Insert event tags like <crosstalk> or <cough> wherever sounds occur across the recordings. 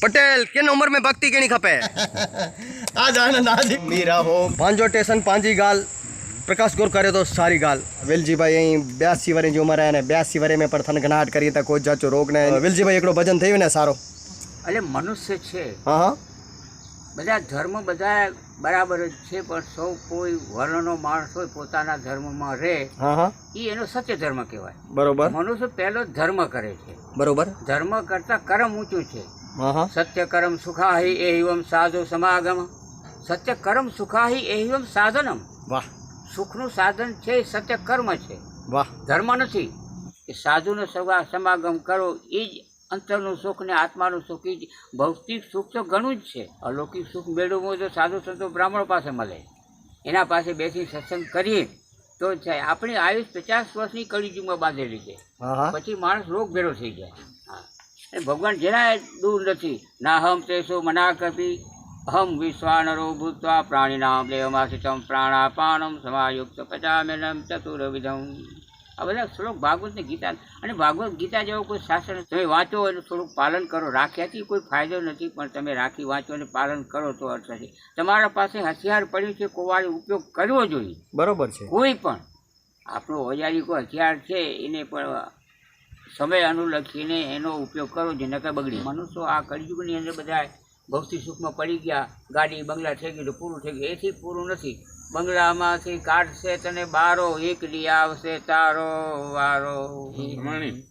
पटेल किन उम्र में भक्ति केनी खपे આ જાણે નાજી મીરા હો પાંજો સ્ટેશન પાંજી ગાલ પ્રકાશ ગોર કરે તો સારી ગાલ વેલજીભાઈ અહીં બ્યાસી વર્ષની ઉંમરે અને બ્યાસી વર્ષ મેં પણ થનગનાટ કરી હતા કોઈ જાચો રોગ ને વેલજીભાઈ એકડો ભજન થયું ને સારો એટલે મનુષ્ય છે હા હા બધા ધર્મ બધા બરાબર જ છે પણ સૌ કોઈ વર્ણનો માણસ હોય પોતાના ધર્મમાં રહે હા હા એ એનો સત્ય ધર્મ કહેવાય બરોબર મનુષ્ય પહેલો ધર્મ કરે છે બરોબર ધર્મ કરતા કર્મ ઊંચું છે હા સુખાહી એવમ સાધુ સમાગમ. સત્યકર્મ સુખાહી એવમ સાધનમ. વાહ. સુખનું સાધન છે એ સત્યકર્મ છે. વાહ. ધર્મ નથી. એ સાધુનો સગા સમાગમ કરો એ જ અંતરનું સુખ ને આત્માનું સુખ એ જ ભૌતિક સુખ તો ઘણું જ છે. અલૌકિક સુખ મેળવવું હોય તો સાધુ સંતો બ્રાહ્મણો પાસે મળે. એના પાસે બેસી સત્સંગ કરીએ તો થાય આપણી આયુષ પચાસ વર્ષની કળીયુગમાં બાંધેલી છે. પછી માણસ રોગ ભેરો થઈ જાય. હા. એ ભગવાન જરાય દૂર નથી. ના હમ તેસો મના કપી અહમ વિશ્વાનરો ભૂતવા પ્રાણીનામ દેવમાસિતમ પ્રાણાપાનમ સમાયુક્ત પચામેનમ ચતુરવિધમ. આ બધા શ્લોક ભાગવતને ગીતા અને ભાગવત ગીતા જેવો કોઈ શાસ્ત્ર તમે વાંચો અને થોડુંક પાલન કરો. રાખ્યાથી કોઈ ફાયદો નથી પણ તમે રાખી વાંચો અને પાલન કરો તો અર્થ છે તમારા પાસે હથિયાર પડ્યું છે કોવાળી ઉપયોગ કરવો જોઈએ. બરોબર છે. કોઈ પણ આપણો ઓજારી કોઈ હથિયાર છે એને પણ સમય અનુલક્ષીને એનો ઉપયોગ કરો જે નકર બગડી. મનુષ્યો આ કળિયુગની અંદર બધા ભૌતિક સુખમાં પડી ગયા ગાડી બંગલા થઈ ગયું તો પૂરું થઈ ગયું. એથી પૂરું નથી. બંગલામાંથી કાઢશે તને બારો એક દી આવશે તારો વારો.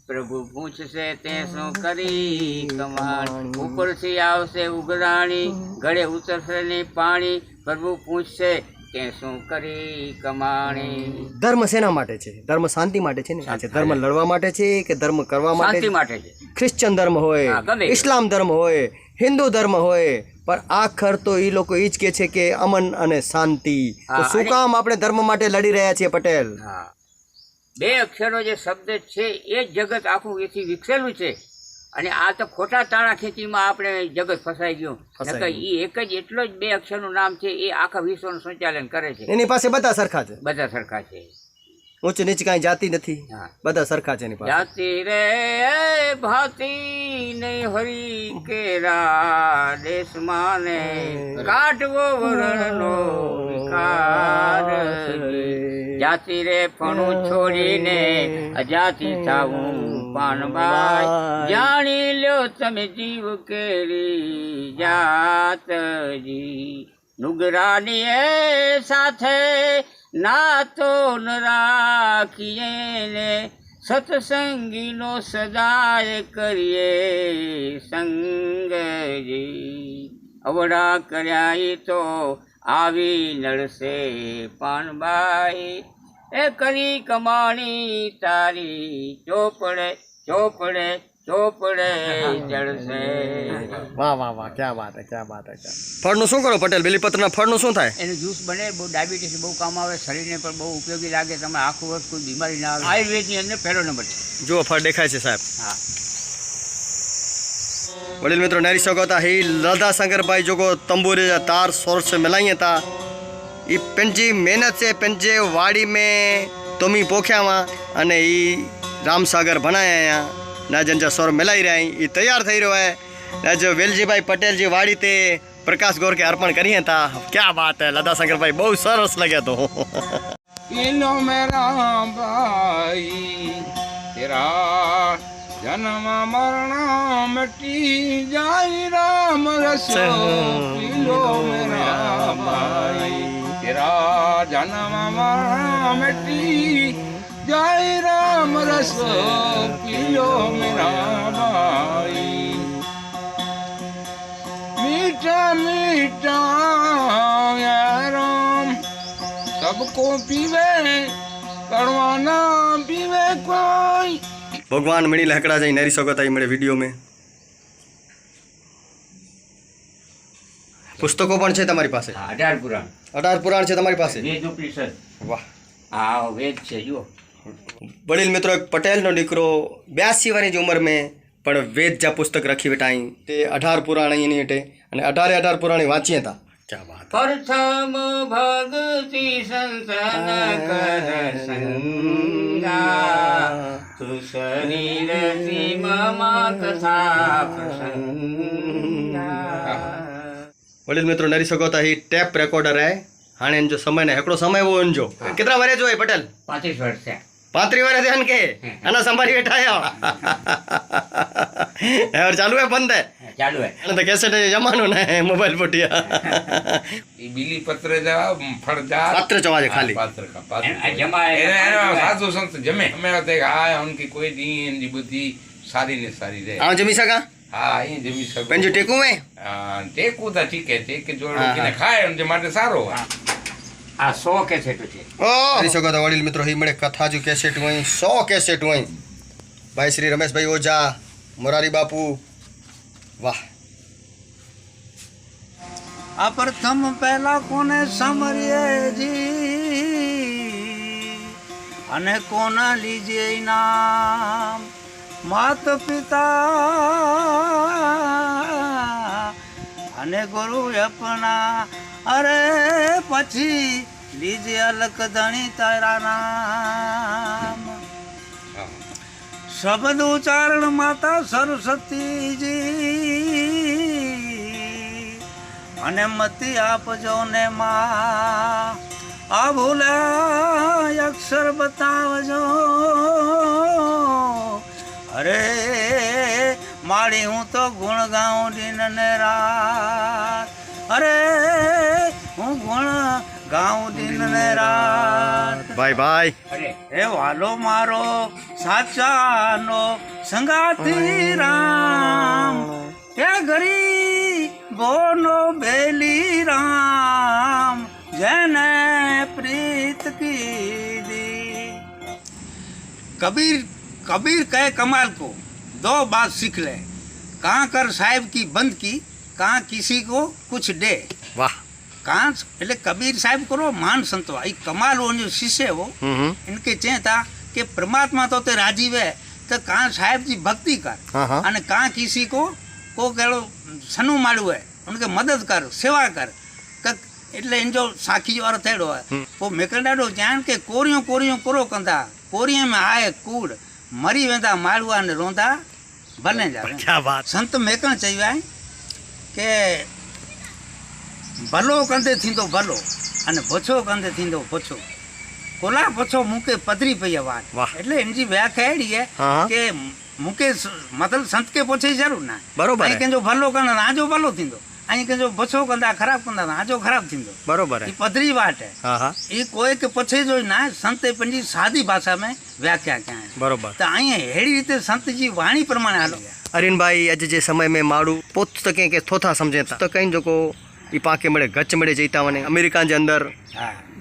પ્રભુ પૂછશે તે શું કરી કમાણ. ઉપરથી આવશે ઉઘરાણી ગળે ઉતરશે ને પાણી. પ્રભુ પૂછશે તે શું કરી કમાણી? ધર્મ શેના માટે છે? ધર્મ શાંતિ માટે છે ને. ધર્મ લડવા માટે છે કે ધર્મ કરવા માટે શાંતિ માટે છે. ખ્રિશ્ચન ધર્મ હોય ઇસ્લામ ધર્મ હોય હિન્દુ ધર્મ હોય પણ આખર તો એ લોકો એ જ કે છે કે અમન અને શાંતિ. તો શું કામ આપણે ધર્મ માટે લડી રહ્યા છીએ પટેલ? બે અક્ષરો જે શબ્દ છે એ જગત આખું એથી વિકસેલું છે. અને આ તો ખોટા તાણા ખેંચીમાં આપણે જગત ફસાઈ ગયું. એ એક જ એટલો જ બે અક્ષરનું નામ છે એ આખા વિશ્વનું સંચાલન કરે છે. એની પાસે બધા સરખા છે. બધા સરખા છે. ઊંચ નીચ કાંઈ જાતિ નથી. બધા સરખા છે એની પાસે. જાતિ રે ભાતિ નહીં હરી કેરા દેશમાં ને કાઢવો વરણનો વિકાર. જાતિ રે ફણું છોડીને અજાતિ થાવું. પાનબાઈ જાણી લ્યો તમે જીવ કેરી જાતજી. નુગરાની એ સાથે નાતો ન રાખીએ ને, સત્સંગીનો સદાય કરીએ સંગજી. અવડા કર્યા તો આવી નડશે પાનબાઈ એ કરી કમાણી તારી ચોપડે ચોપડે ચોપડે જળશે. વાહ વાહ વાહ ક્યાં વાત હે ક્યાં વાત હે ફળનું શું કરો પટેલ? બેલીપત્રના ફળનું શું થાય? એનું જ્યુસ બને બહુ ડાયાબિટીસ બહુ કામ આવે શરીરને પણ બહુ ઉપયોગી લાગે તમે આખું વર્ષ કોઈ બીમારી ના આવે. આયુર્વેદની અંદર પહેલો નંબર છે. જુઓ ફળ દેખાય છે સાહેબ. હા. વડીલ મિત્રો નારી શકો હતા હી લદા શંકરભાઈ જોગો તંબુરે તાર સોર્સ સે મિલાઈએ તા. એ पंहिंजी महिनत से पंहिंजे वाड़ी में तुमी पोखिया हुआ अने ई राम सागर बनाया आहियां ना जंहिंजा स्वर मिलाई रहिया आहियूं ई तयारु थी रहियो आहे न जो वेलजी भाई पटेल जी वाड़ी ते પ્રકાશ ગોર કે અર્પણ કરીએ તા ક્યાં વાત હે લદા શંકર ભાઈ બહુ સરસ લાગે તો ઇનો મેરા ભાઈ તેરા જન્મ મરણ મટી જાય રામ રસો પીલો મેરા ભાઈ તેરા જન્મ મટી જય રામ રસ પિયો મેરા ભાઈ મીઠા મીઠા રામ સબકો પીવે કડવાના પીવે કોઈ ભગવાન મળી લકડા જાય નરી શકો તાઈ મળે વીડિયો મેં પુસ્તકો પણ છે તમારી પાસે? અઢાર પુરાણ. અઢાર પુરાણ છે તમારી પાસે? વેદ ઉપનિષદ. વાહ. હા વેદ છે જુઓ. વડીલ મિત્રો એક પટેલનો દીકરો બ્યાસી વર્ષની ઉંમર મેં પણ વેદ જ્યાં પુસ્તક રખી બેટા અહીં તે અઢાર પુરાણ એની હેઠે અને અઢારે અઢાર પુરાણી વાંચીએ હતા. પ્રથમ ભગતિ સંતન કર સંગા. તુ શરીર મમ કથા પ્રસંગ. વડીલ મિત્રો નરી સગોતા ही ટેપ રેકોર્ડર હે હાણે જો સમય ને હેકડો સમય હોય જો. કેટલા વર્ષ હોય પટેલ? પાંત્રીસ વર્ષ છે. પાંત્રીસ વર્ષ છે કે? આના સંભાળી બેઠા હે. હવે ચાલુ હે બંધ? હે ચાલુ હે. અને તો કેસેટ જમાનો ને મોબાઈલ પટિયા ઈ બીલી પત્ર જવા ફળદા પત્ર જવા છે ખાલી. પત્ર કા પત્ર જમા એને સાધુ સંત જમે. અમે તો આ ઉનકી કોઈ દી એની બુદ્ધિ સારી ને સારી રહે. આ જમી સકા હા અહીં જમી શકો પેંજો ટેકું મેં હા, ટેકું તો ઠીક છે ટેક જોડો હા, ખાય એમ માટે સારો હોય. આ સો કેસેટ છે. ઓ! કરી શકો તો વડીલ મિત્રો હી મળે કથા જો કેસેટ હોય સો કેસેટ હોય. ભાઈ શ્રી રમેશભાઈ ઓઝા મોરારી બાપુ વાહ. આ પ્રથમ પહેલા કોને સમરીએ જી? અને કોના લીજે નામ માત પિતા અને ગુરુ અપના. અરે પછી લીજે અલક ધણી તારા નામ. શબ્દ ઉચ્ચારણ માતા સરસ્વતીજી. અને મતી આપજો ને માં. આ ભૂલા અક્ષર બતાવજો. માડી હું તો ગુણ ગાઉં દિન ને રાત અરે હું ગુણ ગાઉં દિન ને રાત ભાઈ ભાઈ અરે એ વાલો મારો સાચાનો સંગાતી રામ એ ગરી બોનો બેલી રામ જેને પ્રીત કીધી कबीर कबीर कहे कमाल को दो बात सीख ले कहाँ कर साहिब की बंद की कहाँ किसी को कुछ दे વાહ कहाँ એટલે કબીર સાહેબ કરો માન સંતવા એ કમાલ वो जो शिष्य है वो હમ હમ इनके चें था कि परमात्मा तो ते राजीव है तो कहाँ साहेब जी भक्ति कर हाँ, हाँ। અને કાં કિસી કો કો કેળો સનું માળું હે ઉનકે મદદ કર સેવા કર ક એટલે इन जो साखी जो अर्थ अहिड़ो आहे पोइ मूंखे ॾाढो ॼाण के कोरियूं कोरियूं कुरो कंदा कोरीअ में आहे कूड़ मरी वेंदा माड़ुआ ने रोंदा બને જાવે क्या बात संत मेकण चयो आहे के भलो कंधे थींदो भलो अने बुछो कंधे थींदो बुछो कोला बुछो मूंखे पधरी पई आहे वाह वाह. એટલે એમજી વ્યાખ્યા એડી હે હા, હા. કે મૂંકે સ- મતલબ સંત કે પૂછે જરૂર ના બરોબર હે. કંજો ભલો કણ રાજો ભલો થींदो અહીં કે જો બસો કંદા ખરાબ કંદા ના જો ખરાબ થીંદો. બરોબર એ પધરી વાત હે એ કોઈ કે પછી જો ના સંતે પંજી સાદી ભાષામાં વ્યાખ્યા ક્યાં બરોબર. તો અહીં હેડી રીતે સંતજી વાણી પ્રમાણે હાલો. અરિનભાઈ આજે જે સમય મેં માડું પોત તો કે થોથા સમજે તો કઈ જોકો એ પાકે મળે ગચ મળે જઈતા મને અમેરિકા જે અંદર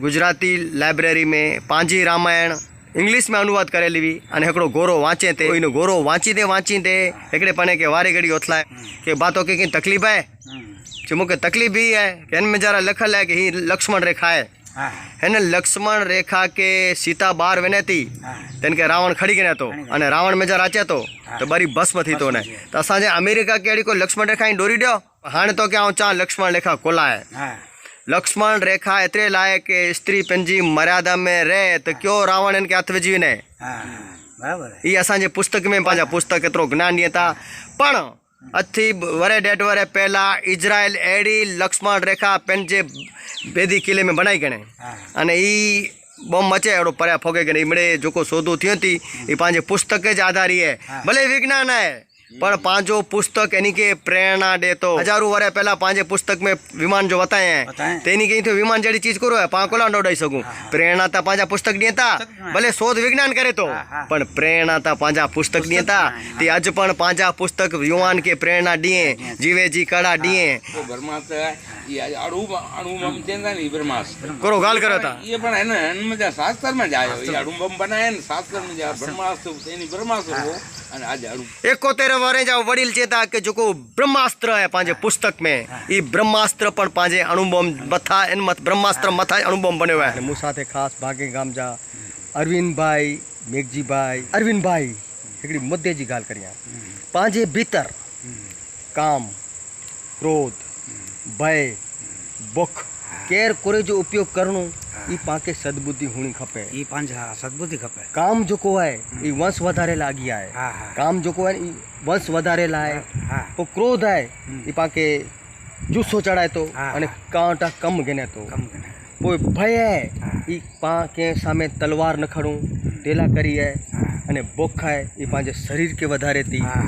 ગુજરાતી લાઇબ્રેરી મેં પાંજી રામાયણ ઇંગ્લિશમાં અનુવાદ કરેલી વી. અને હિકડો ગોરો વાંચે તે. એનો ગોરો વાંચી દે વાંચી દે હિકડે પણ કે વારે ઘડી ઓથલાય કે બાતો કે કઈ તકલીફ આય जो के तकलीफ ही है कि इनमें जरा लिखल है कि ही लक्ष्मण रेखा है है ने लक्ष्मण रेखा के सीता बार वने थी तन के रावण खड़ी गया तो अने रावण में जरा अचे तो तो बरी भस्म थी तो ने तो असाजे अमेरिका के अड़ी को लक्ष्मण रेखा ही डोरी दियो हाणे तो क्या चाह लक्ष्मण रेखा कोला है लक्ष्मण रेखा एतरे लाए कि स्त्री पंहिंजी मर्यादा में रहे तो क्यों रावण इनके हथ विझी वञे हीअ असांजे पुस्तक में पंहिंजा पुस्तक एतिरो ज्ञान ॾियनि था पण આજથી વરે ડેઢ વરે પહેલાં ઇઝરાયલ એડી લક્ષ્મણ રેખા પેનજે ભેદી કિલ્લે મેં બનાવી ગણે અને એ બોમ્બ મચે એડો પર્યા ફોગે કે એમણે જોકો શોધો થયો હતી. એ પાંજે પુસ્તકે જ આધારી હે. ભલે વિજ્ઞાન હે आहे પણ પાંજો પુસ્તક એની કે પ્રેરણા દેતો હજારો વર્ષ પહેલા પાંજે પુસ્તક में विमान जो बताए हैं बताए। તેની કઈ તો વિમાન જેડી ચીજ કરો પાં કોલા દોડાઈ શકું પ્રેરણા તા પાંજા પુસ્તક ની હતા ભલે શોધ વિજ્ઞાન કરે તો હા, હા. પણ પ્રેરણા તા પાંજા પુસ્તક ની હતા તે આજ પણ પાંજા પુસ્તક યુવાન કે પ્રેરણા દીએ જીવે જી કળા દીએ તો બ્રહ્માસ્ત્ર એ અણુ અણુ બમ ચેન્દા ને ઈ બ્રહ્માસ્ત્ર કરો ગાલ કર્યો હતા એ પણ એને એનમાં જ્યાં શાસ્ત્રમાં જ આવ્યો એ અણુ બમ બનાવે ને શાસ્ત્રમાં જ્યાં બ્રહ્માસ્ત્ર એની બ્રહ્માસ્ત્ર હો અને આજે અણુ एकोतेर वारे जा वडील चेता कि जेको ब्रह्मास्त्र है पंहिंजे पुस्तक में ई ब्रह्मास्त्र पण पंहिंजे अणुबोम मथा इन मथ ब्रह्मास्त्र मथा अणुबोम बन्यो आहे मूं साथे ख़ासि भागे गाम जा अरविंदभाई मेघजीभाई अरविंदभाई हिकिड़ी मुद्दे जी ॻाल्हि करियां पंहिंजे भीतर काम क्रोध भय बुख केरु कुरे जो उपयोग करणो ई पाण सदबुद्धि हुअणी खपे એ પાંજા સદબુદ્ધિ ખપે काम जेको आहे ई वंश वधारे लाइ अॻियां आहे હા હા काम जेको आहे ई वंश वधारे लाइ હા पोइ क्रोध आहे ई पाण खे જુસ્સો ચડાય તો હા. અને કાંટા કમ ગણે તો કમ ગણે. કોઈ ભય હા. ઈ પા કે સામે તલવાર ન ખડું ટેલા કરીએ હા. અને બોખાય એ પાંજે શરીર કે વધારે તી હા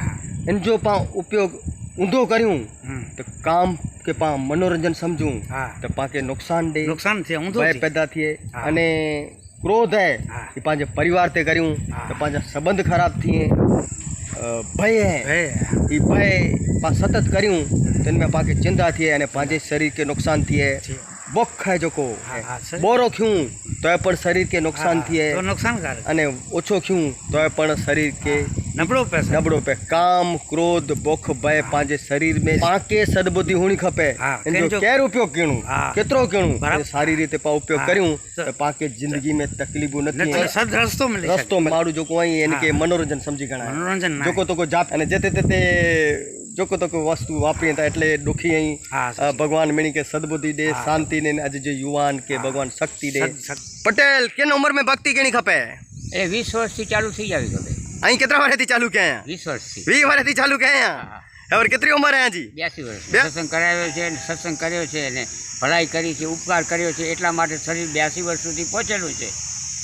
એન જો પા ઉપયોગ ઊંધો કર્યું હમ. તો કામ કે પા મનોરંજન સમજું. તો પા કે નુકસાન દે નુકસાન છે હું ભય. પેદા થયે. અને ક્રોધ હે. એ પાંજે પરિવાર તે કર્યું. તો પાંજા સંબંધ ખરાબ થયે ભય હે એ ભય પા સતત કર્યું તો એમાં પાકે ચિંતા થયે અને પાંજે શરીર કે નુકસાન થયે. બોખ ખાય જોકો. બોરો ખ્યું તોય પણ શરીર કે નુકસાન થયે તો અને ઓછો ખ્યું તોય પણ શરીર કે નબળો પૈસા નબળો પે કામ ક્રોધ બોખ ભય પાંજે શરીર में પાકે સદબુદ્ધિ હોણી ખપે હા, એનો કેમ જો- કેર ઉપયોગ કીણું હા. કેતરો કીણું બરાબર. એ સારી રીતે પા ઉપયોગ હા. કર્યું તો- તો પાકે જિંદગી में તકલીફો નથી નથી સદ રસ્તો મળે રસ્તો મારું જો કોઈ એને કે હા. મનોરંજન સમજી ગણાય મનોરંજન ના જોકો તો જાપ અને જે તે તે તે જોકો તો વસ્તુ વાપરી હતા એટલે દુખી અહીં હા, અ, ભગવાન મિણી કે સદબુદ્ધિ દે હા. શાંતિ ને આજે જે યુવાન કે હા. ભગવાન શક્તિ દે સદ- સદ- પટેલ કેન ઉંમર में ભક્તિ કેણી ખપે એ વીસ વર્ષથી ચાલુ થઈ જાવી ખબર અહીં કેટલા વર્ષથી ચાલુ કે અહીંયા? વીસ વર્ષથી. વીસ વર્ષથી ચાલુ કે અહીંયા? હવે કેટલી ઉંમર હે હજી? બ્યાસી વર્ષ. સત્સંગ કરાવ્યો છે અને સત્સંગ કર્યો છે અને ભલાઈ કરી છે ઉપકાર કર્યો છે એટલા માટે શરીર બ્યાસી વર્ષ સુધી પહોંચેલું છે.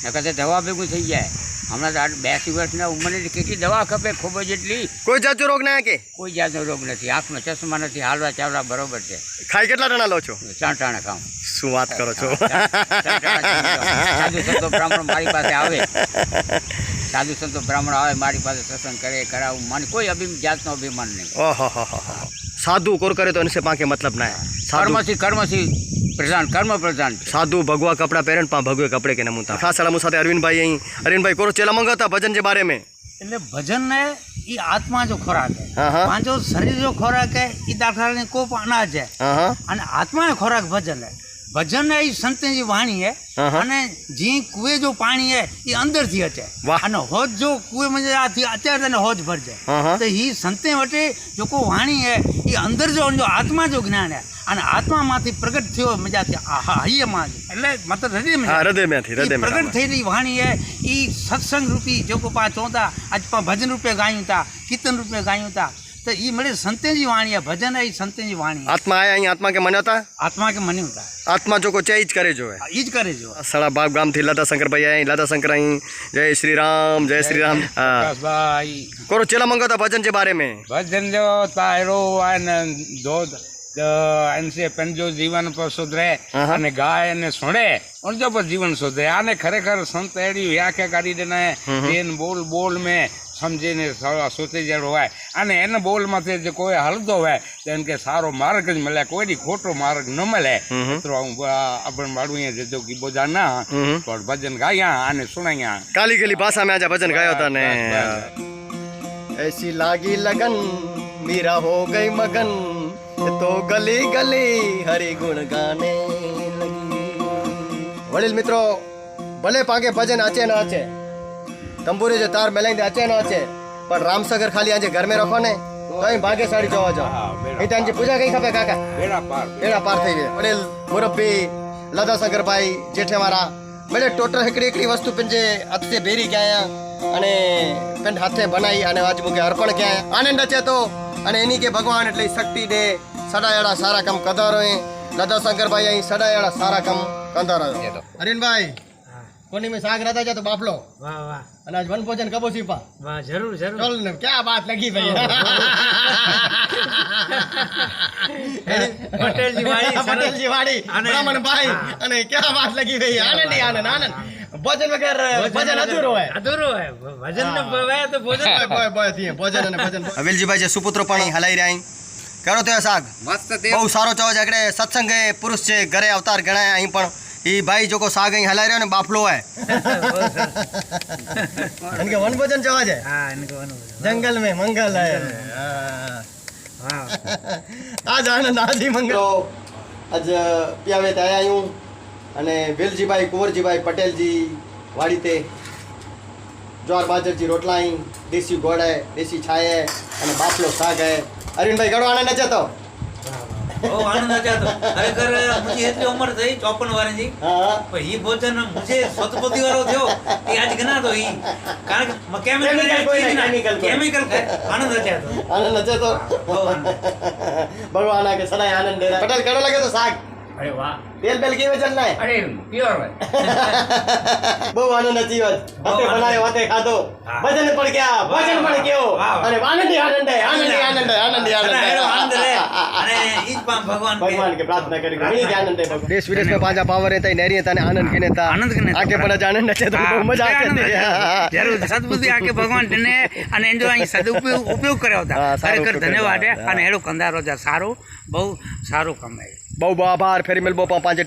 ને કદાચ દવા ભેગું થઈ જાય. હમણાં તો આ બ્યાસી વર્ષના ઉંમરે કેટલી દવા ખપે ખૂબ જ એટલી. કોઈ જાતનો રોગ ના કે? કોઈ જાતનો રોગ નથી. આંખનો ચશ્મા નથી હાલવા ચાલવા બરોબર છે. ખાઈ કેટલા ટાણા લો છો? ચાર ટાણા ખાઉં. શું વાત કરો છો? સાધુ સંતો બ્રાહ્મણ મારી પાસે આવે. સાધુ સંતો બ્રાહ્મણ આવે મારી પાસે સત્સંગ કરે કરાવું. મને કોઈ અભિ જાતનો અભિમાન નહીં. ઓહો હો હો હો. સાધુ કોર કરે તો એનસે પાકે મતલબ ના કર્મથી કર્મથી પ્રધાન કર્મ પ્રધાન. સાધુ ભગવા કપડા પહેરે પા ભગવે કપડે કે નમૂતા. ખાસ સલામુ સાથે અરવિંદભાઈ અહીં. અરવિંદભાઈ કોરો ચેલા મંગાતા ભજન જે બારે મેં? એટલે ભજન ને એ આત્મા જો ખોરાક. હે પાંચો શરીર જો ખોરાક હે એ દાખલા ને કોપ અનાજ હા. અને આત્મા ખોરાક ભજન હે. ભજન એ સંતની વાણી હે. અને જે કુએ જો પાણી હે એ અંદરથી અચે અને હોજ જો કુએ મજે આથી અત્યારે તને હોજ ભરજે. તો એ સંતે વટે જો કો વાણી હે એ અંદર જો જો આત્મા જો જ્ઞાન હે અને આત્મામાંથી પ્રગટ થયો મજાથી આહા હૈયામાં જ. એટલે મતલબ હૃદયમાં હા જ. હૃદયમાંથી હૃદય ઈ પ્રગટ થયેલી વાણી હે એ સત્સંગ રૂપી જો કો પા ચોંતા આજ પા ભજન રૂપે ગાયું તા કીર્તન રૂપે ગાયું તા તો એ મળે સંતેજી વાણી ભજન ઈ સંતેજી વાણી. આત્મા આયા અહીં આત્મા કે મન્યો હતા? આત્મા કે મન્યું તા આત્મા જો કો ચે જ કરે જો હે ઈ જ કરે જો. સળા બાગ ગામથી લતા શંકરભાઈ અહીં લતા શંકર અહીં. જય શ્રી રામ જય શ્રી રામ. પ્રકાશભાઈ. કોરો ચેલા મંગાતા ભજન જે બારે મેં? ભજન જો તારો આનંદ દોધ એનસે પંજો જીવન પર સુધરે. અને ગાય અને સુણે ઉનજો પર જીવન સુધરે. આને ખરેખર સંત એડી વ્યાખ્યા કરી દેને. બેન બોલ બોલ મેં. સમજીને સુતી જણ હોય. અને એને બોલમાંથી જે કોઈ હલતો હોય તેને કે સારો માર્ગ જ મળે કોઈની ખોટો માર્ગ ન મળે. મિત્રો હું આપણે મારું જતો કે બોજા ના પણ ભજન ગાયા અને સુણાયા. કાલી કાલી ભાષામાં આજે ભજન ગાયો હતા ને. એસી લાગી લગન મીરા હો ગઈ મગન. તો ગલી ગલી હરી ગુણ ગાને વડીલ મિત્રો ભલે પાગે ભજન આચે ના આચે તંબુરી જો તાર મેલાઈ અચે નો અચે પણ રામસાગર ખાલી આજે ઘર મે રખો ને તોય ભાગ્યશાળી જોવા જાઓ. એ તાંજી પૂજા કઈ ખપે કાકા? બેડા પાર બેડા પાર થઈ ગયા. પટેલ મુરબ્બી લતા શંકરભાઈ જેઠેવાળા બને ટોટલ એકડી એકડી વસ્તુ પણ જે અત્તે ભેરી ગયા અને પણ હાથે બનાવી અને આજ મુકે અર્પણ ગયા આનંદ અચે તો. અને એની કે ભગવાન એટલે શક્તિ દે. સડાયડા સારા કામ કદારો લતા શંકરભાઈ અહીં સડાયડા સારા કામ કંદારો અરવિંદભાઈ કોની મેં સાગ રાતા તો બાફલો. વાહ વાહ. અને આજ વન ભોજન કબો સીપા વાહ જરૂર જરૂર. ચલ ને ક્યાં વાત લગી ભાઈ? પટેલજી વાડી પટેલજી વાડી બ્રાહ્મણ ભાઈ. અને ક્યાં વાત લગી ભાઈ? આનંદ આનંદ આનંદ. ભોજન વગર ભજન અધૂરું હોય. અધૂરું હોય. ભજન ન ભવાય તો ભોજન ભોજન અને ભજન. અવિલજીભાઈ જે સુપુત્ર પાણી હલાઈ રહ્યા કેનો થયો શાક મસ્ત બહુ સારો ચોજ આગળ સત્સંગ પુરુષ છે ઘરે અવતાર ગણાય અહીં પણ ઈ ભાઈ જોકો સાગ અહીં હલાઈ રહ્યો ને બાફલો હોય કે વન ભોજન જવા છે હા એને કહેવાનું જંગલ में मंगल है વાહ આજ આનંદ આજી મંગલ આજ પ્યાવે ત્યાં આવ્યું અને વેલજીભાઈ કુંવરજીભાઈ પટેલજી વાડી તે જ્વાર બાજરજી રોટલા અહીં દેશી ગોળ હે દેશી છાય હે અને બાફલો શાક હે અરવિંદભાઈ ગળો આનંદ છે તો ઓ ઈ ભોજન મુજે સતપતિ વાળો થયો એ આજ તો ઈ. કારણ કે કેમિકલ આનંદ આજાતો આનંદ આજાતો ભગવાન આગે સદાય આનંદ દે પટેલ કડો લાગે તો સાગ અરે વાહ. તેલ પેલ કેવે ચલ નાય અરે પ્યોર <laughs> બહુ આનંદ હતી વાત. હતે બનાયો હતે ખાધો. ભજન પણ ગયા ભજન પણ કેવો અને આનંદ આનંદ આનંદ આનંદ આનંદ આનંદ. આનંદ રે. અને ઈ પણ ભગવાન ભગવાન કે પ્રાર્થના કરી ઘણી જ આનંદ હે દેશ વિદેશ મે પાજા પાવર હતા નરી હતા આનંદ કેને હતા આનંદ કેને આકે પણ આનંદ છે તો મજા આવે જરૂર સદબુદ્ધિ આકે ભગવાન ને અને એનો અહીં સદુપયોગ ઉપયોગ કર્યો હતા. ખરેખર ધન્યવાદ અને હેડો કંદારો જા સારું. બહુ સારું કમાય બહુ આભાર. ફેરી મિલબો પાંચે